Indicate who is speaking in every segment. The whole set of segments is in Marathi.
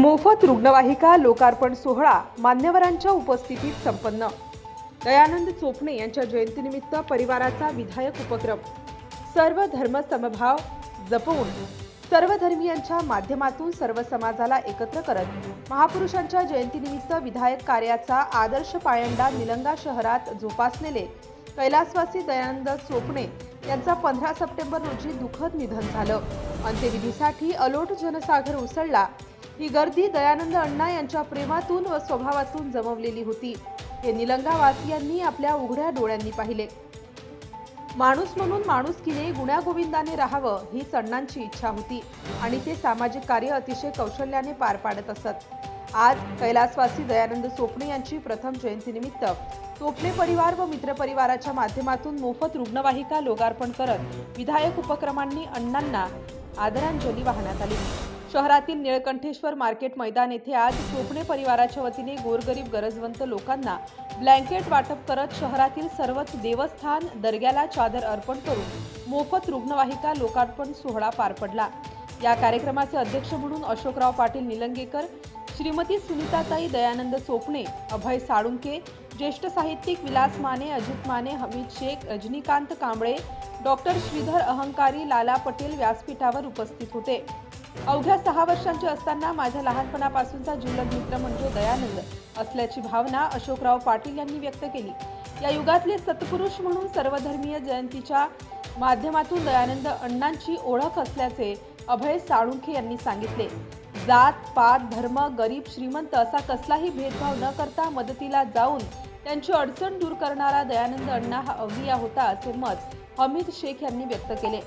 Speaker 1: मोफत रुग्णवाहिका लोकार्पण सोहळा मान्यवरांच्या उपस्थितीत संपन्न. दयानंद चोपणे यांच्या जयंतीनिमित्त परिवाराचा विधायक उपक्रम. सर्व धर्म समभाव जपवून सर्व धर्मियांच्या माध्यमातून सर्व समाजाला एकत्र करत महापुरुषांच्या जयंतीनिमित्त विधायक कार्याचा आदर्श पायंडा निलंगा शहरात जोपासलेले कैलासवासी दयानंद चोपणे यांचा पंधरा सप्टेंबर रोजी दुःखद निधन झालं. अंत्यविधीसाठी अलोट जनसागर उसळला. ही गर्दी दयानंद अण्णा यांच्या प्रेमातून व स्वभावातून जमवलेली होती. हे निलंगावासियांनी आपल्या उघड्या डोळ्यांनी पाहिले. माणूस म्हणून माणुसकीने गुण्यागोविंदाने राहावं ही अण्णांची इच्छा होती आणि ते सामाजिक कार्य अतिशय कौशल्याने पार पाडत असत. आज कैलासवासी दयानंद सोपणे यांची प्रथम जयंतीनिमित्त सोपणे परिवार व मित्रपरिवाराच्या माध्यमातून मोफत रुग्णवाहिका लोकार्पण करत विधायक उपक्रमांनी अण्णांना आदरांजली वाहण्यात आली. शहरातील निळकंठेश्वर मार्केट मैदान येथे आज सोपणे परिवाराच्या वतीने गोरगरीब गरजवंत लोकांना ब्लँकेट वाटप करत शहरातील सर्वच देवस्थान दर्ग्याला चादर अर्पण करून मोफत रुग्णवाहिका लोकार्पण सोहळा पार पडला. या कार्यक्रमाचे अध्यक्ष म्हणून अशोकराव पाटील निलंगेकर श्रीमती सुनीताताई दयानंद चोपणे अभय साळुंके ज्येष्ठ साहित्यिक विलास माने अजित माने हमीद शेख रजनीकांत कांबळे डॉक्टर श्रीधर अहंकारी लाला पटेल व्यासपीठावर उपस्थित होते. अवघ्या सहा वर्षांचे असताना माझ्या लहानपणापासूनचा जिवलग मित्र म्हणजे दयानंद असल्याची भावना अशोकराव पाटील यांनी व्यक्त केली. या युगातले सत्पुरुष म्हणून सर्वधर्मीय जयंतीच्या माध्यमातून दयानंद अण्णांची ओळख असल्याचे अभय साळुंखे यांनी सांगितले. जात पात धर्म गरीब श्रीमंत असा कसलाही भेदभाव न करता मदतीला जाऊन त्यांची अडचण दूर करणारा दयानंद अण्णा हा अवलिया होता असे मत हमीद शेख यांनी व्यक्त केले.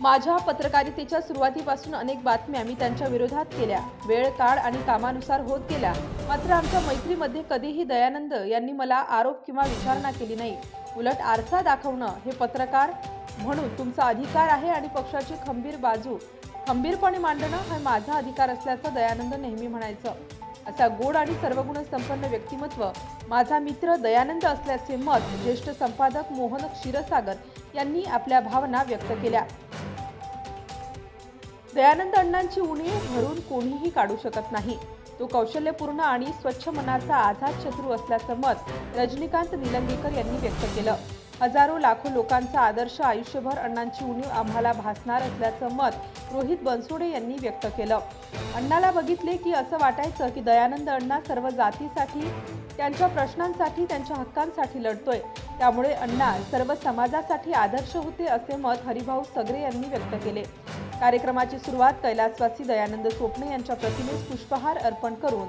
Speaker 1: माझ्या पत्रकारितेच्या सुरुवातीपासून अनेक बातम्या मी त्यांच्या विरोधात केल्या. वेळ काळ आणि कामानुसार होत गेल्या मात्र आमच्या मैत्रीमध्ये कधीही दयानंद यांनी मला आरोप किंवा विचारणा केली नाही. उलट आरसा दाखवणं हे पत्रकार म्हणून तुमचा अधिकार आहे आणि पक्षाची खंबीर बाजू खंबीरपणे मांडणं हा माझा अधिकार असल्याचं दयानंद नेहमी म्हणायचं. असा गोड आणि सर्वगुण संपन्न व्यक्तिमत्व माझा मित्र दयानंद असल्याचे मत ज्येष्ठ संपादक मोहन क्षीरसागर यांनी आपल्या भावना व्यक्त केल्या. दयानंद अण्णांची उणीव भरून कोणीही काढू शकत नाही. तो कौशल्यपूर्ण आणि स्वच्छ मनाचा आझाद शत्रू असल्याचं मत रजनीकांत निलंगेकर यांनी व्यक्त केलं. हजारो लाखो लोकांचा आदर्श आयुष्यभर अण्णांची उणीव आम्हाला भासणार असल्याचं मत रोहित बनसोडे यांनी व्यक्त केलं. अण्णाला बघितले की असं वाटायचं की दयानंद अण्णा सर्व जातीसाठी त्यांच्या प्रश्नांसाठी त्यांच्या हक्कांसाठी लढतोय. त्यामुळे अण्णा सर्व समाजासाठी आदर्श होते असे मत हरिभाऊ सगरे यांनी व्यक्त केले. कार्यक्रमाची सुरुवात कैलासवासी दयानंद सोपणे यांच्या प्रतिमेस पुष्पहार अर्पण करून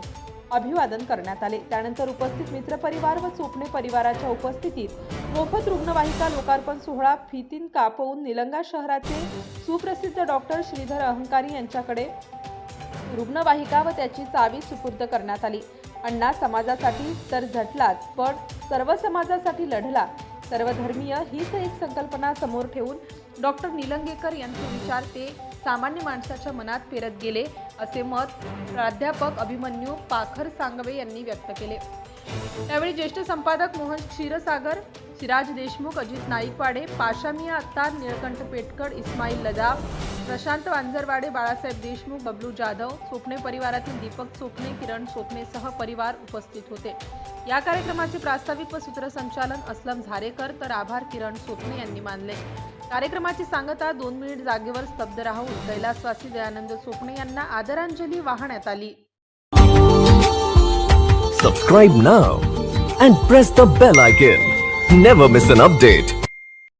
Speaker 1: अभिवादन करण्यात आले. त्यानंतर उपस्थित मित्रपरिवार व चोपणे परिवाराच्या उपस्थितीत मोफत रुग्णवाहिका लोकार्पण सोहळा फितीन कापवून निलंगा शहराचे सुप्रसिद्ध डॉक्टर श्रीधर अहंकारी यांच्याकडे रुग्णवाहिका व त्याची चावी सुपूर्द करण्यात आली. अण्णा समाजासाठी तर झटलाच पण सर्व समाजासाठी लढला. सर्वधर्मीय हीच एक संकल्पना समोर ठेवून डॉक्टर निलंगेकर यांचे विचार ते सामान्य माणसाच्या मनात पेरत गेले असे मत प्राध्यापक अभिमन्यू पाखर सांगवे यांनी व्यक्त केले. त्यावेळी ज्येष्ठ संपादक मोहन क्षीरसागर सिराज देशमुख अजित नाईकवाडे पाशामिया अत्तार निळकंठ पेटकर इस्माईल लदाफ प्रशांत वांजरवाडे बाळासाहेब देशमुख बबलू जाधव सोपणे परिवारातील दीपक सोपणे किरण चोपणेसह परिवार उपस्थित होते. या कार्यक्रमाचे प्रास्ताविक व सूत्रसंचालन असलम झारेकर तर आभार किरण सोपणे यांनी मानले. कार्यक्रमाची सांगता दोन मिनिट जागेवर स्तब्ध राहून कैलासवासी दयानंद सोपणे यांना आदरांजली वाहण्यात आली.
Speaker 2: Subscribe now and press the bell icon never miss an update